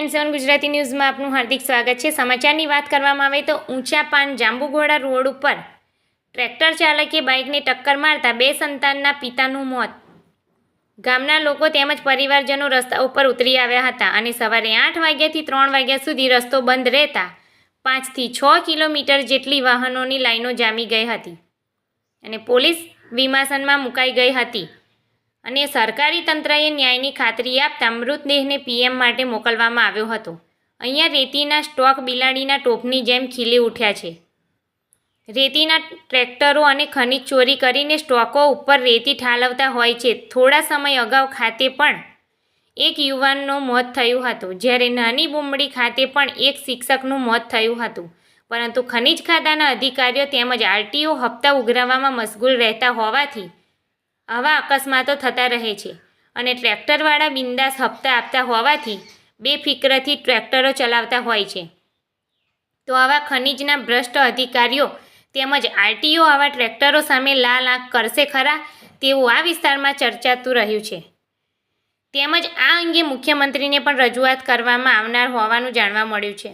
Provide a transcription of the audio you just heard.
Nine seven Gujarati ન્યૂઝમાં આપનું હાર્દિક સ્વાગત છે. સમાચારની વાત કરવામાં આવે તો ઊંચા પાન જાંબુઘોડા રોડ ઉપર ટ્રેક્ટર ચાલકે બાઇકને ટક્કર મારતા બે સંતાનના પિતાનું મોત. ગામના લોકો તેમજ પરિવારજનો રસ્તા ઉપર ઉતરી આવ્યા હતા અને સવારે આઠ વાગ્યાથી ત્રણ વાગ્યા સુધી રસ્તો બંધ રહેતા પાંચથી છ કિલોમીટર જેટલી વાહનોની લાઈનો જામી ગઈ હતી અને પોલીસ વિમાસનમાં મુકાઈ ગઈ હતી. અને સરકારી તંત્રએ ન્યાયની ખાતરી આપતા મૃતદેહને પીએમ માટે મોકલવામાં આવ્યો હતો. અહીંયા રેતીના સ્ટોક બિલાડીના ટોપની જેમ ખીલી ઉઠ્યા છે. રેતીના ટ્રેક્ટરો અને ખનિજ ચોરી કરીને સ્ટોકો ઉપર રેતી ઠાલવતા હોય છે. થોડા સમય અગાઉ ખાતે પણ એક યુવાનનું મોત થયું હતું. જ્યારે નાની બુમડી ખાતે પણ એક શિક્ષકનું મોત થયું હતું. પરંતુ ખનિજ ખાતાના અધિકારીઓ તેમજ આરટીઓ હપ્તા ઉઘરાવવામાં મશગુલ રહેતા હોવાથી આવા અકસ્માતો થતા રહે છે અને ટ્રેક્ટરવાળા બિંદાસ હપ્તા આપતા હોવાથી બેફિક્રથી ટ્રેક્ટરો ચલાવતા હોય છે. તો આવા ખનિજના ભ્રષ્ટ અધિકારીઓ તેમજ આરટીઓ આવા ટ્રેક્ટરો સામે લાલ આંખ કરશે ખરા તેવું આ વિસ્તારમાં ચર્ચાતું રહ્યું છે. તેમજ આ અંગે મુખ્યમંત્રીને પણ રજૂઆત કરવામાં આવનાર હોવાનું જાણવા મળ્યું છે.